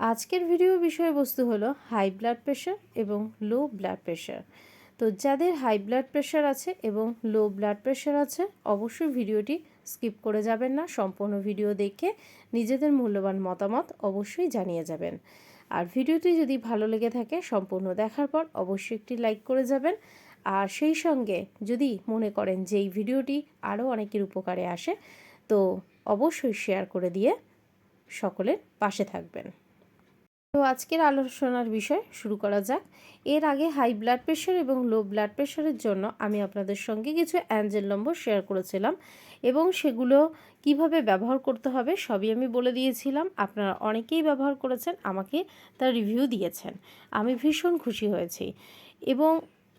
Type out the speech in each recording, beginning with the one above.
আজকের ভিডিও বিষয়বস্তু হলো হাই ব্লাড প্রেশার এবং লো ব্লাড প্রেশার তো যাদের হাই ব্লাড প্রেশার আছে এবং লো ব্লাড প্রেশার আছে, অবশ্যই ভিডিওটি স্কিপ করে যাবেন না, সম্পূর্ণ ভিডিও দেখে নিজেদের মূল্যবান মতামত অবশ্যই জানিয়ে যাবেন। আর ভিডিওটি যদি ভালো লেগে থাকে, সম্পূর্ণ দেখার পর অবশ্যই একটি লাইক করে যাবেন। আর সেই সঙ্গে যদি মনে করেন যে এই ভিডিওটি আরও অনেকের উপকারে আসে, তো অবশ্যই শেয়ার করে দিয়ে সকলের পাশে থাকবেন। তো আজকের আলোচনার বিষয় শুরু করা যাক। এর আগে হাই ব্লাড প্রেশার এবং লো ব্লাড প্রেশারের জন্য আমি আপনাদের সঙ্গে কিছু অ্যাঞ্জেল নম্বর শেয়ার করেছিলাম এবং সেগুলো কীভাবে ব্যবহার করতে হবে সবই আমি বলে দিয়েছিলাম। আপনারা অনেকেই ব্যবহার করেছেন, আমাকে তার রিভিউ দিয়েছেন। আমি ভীষণ খুশি হয়েছি এবং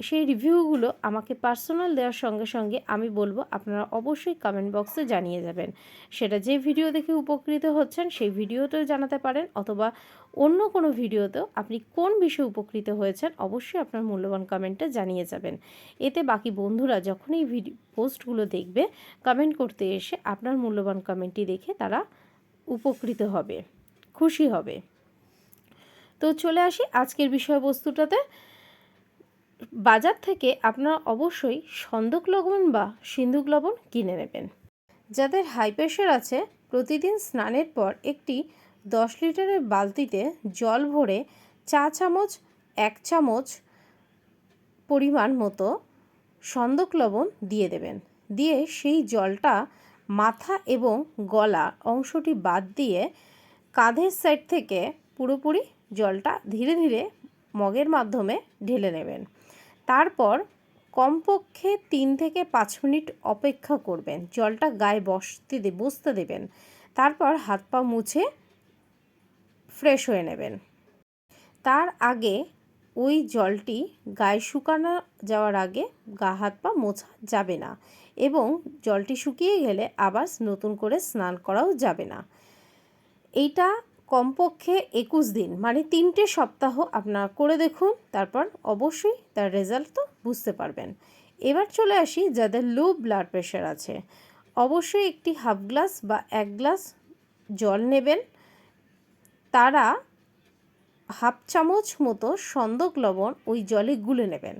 সেই রিভিউগুলো আমাকে পার্সোনাল দেওয়ার সঙ্গে সঙ্গে আমি বলব, আপনারা অবশ্যই কমেন্ট বক্সে জানিয়ে যাবেন। সেটা যে ভিডিও দেখে উপকৃত হচ্ছেন, সেই ভিডিওতেও জানাতে পারেন, অথবা অন্য কোনো ভিডিওতেও আপনি কোন বিষয়ে উপকৃত হয়েছেন, অবশ্যই আপনার মূল্যবান কমেন্টটা জানিয়ে যাবেন। এতে বাকি বন্ধুরা যখন এই ভিডিও পোস্টগুলো দেখবে কমেন্ট করতে এসে আপনার মূল্যবান কমেন্টটি দেখে তারা উপকৃত হবে, খুশি হবে। তো চলে আসি আজকের বিষয়বস্তুটাতে। বাজার থেকে আপনারা অবশ্যই সন্দক লবণ বা সিন্দুক লবণ কিনে নেবেন। যাদের হাই প্রেশার আছে, প্রতিদিন স্নানের পর একটি দশ লিটারের বালতিতে জল ভরে চা চামচ, এক চামচ পরিমাণ মতো সন্দক লবণ দিয়ে দেবেন। দিয়ে সেই জলটা মাথা এবং গলা অংশটি বাদ দিয়ে কাঁধের সাইড থেকে পুরোপুরি জলটা ধীরে ধীরে মগের মাধ্যমে ঢেলে নেবেন। তারপর কমপক্ষে তিন থেকে পাঁচ মিনিট অপেক্ষা করবেন। জলটা গায়ে বসতে দে, বসতে দেবেন। তারপর হাত পা মুছে ফ্রেশ হয়ে নেবেন। তার আগে ওই জলটি গায়ে শুকানো যাওয়ার আগে গা, হাত পা মোছা যাবে না এবং জলটি শুকিয়ে গেলে আবার নতুন করে স্নান করাও যাবে না। এইটা কমপক্ষে একুশ দিন মানে তিনটে সপ্তাহ আপনারা করে দেখুন, তারপর অবশ্যই তার রেজাল্ট তো বুঝতে পারবেন। এবার চলে আসি যাদের লো ব্লাড প্রেশার আছে। অবশ্যই একটি হাফ গ্লাস বা এক গ্লাস জল নেবেন। তারা হাফ চামচ মতো সন্দক লবণ ওই জলে গুলে নেবেন।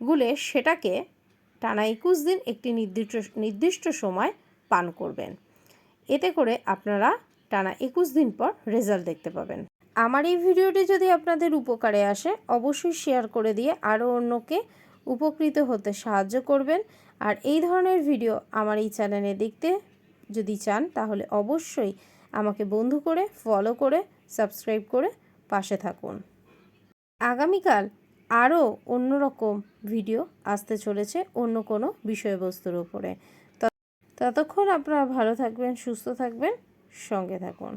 গুলে সেটাকে টানা একুশ দিন একটি নির্দিষ্ট নির্দিষ্ট সময় পান করবেন। এতে করে আপনারা টানা একুশ দিন পর রেজাল্ট দেখতে পাবেন। আমার এই ভিডিওটি যদি আপনাদের উপকারে আসে, অবশ্যই শেয়ার করে দিয়ে আরও অন্যকে উপকৃত হতে সাহায্য করবেন। আর এই ধরনের ভিডিও আমার এই চ্যানেলে দেখতে যদি চান, তাহলে অবশ্যই আমাকে বন্ধু করে ফলো করে সাবস্ক্রাইব করে পাশে থাকুন। আগামীকাল আরও অন্যরকম ভিডিও আসতে চলেছে অন্য কোনো বিষয়বস্তুর উপরে। ততক্ষণ আপনারা ভালো থাকবেন, সুস্থ থাকবেন। সঙ্গে থাকুন।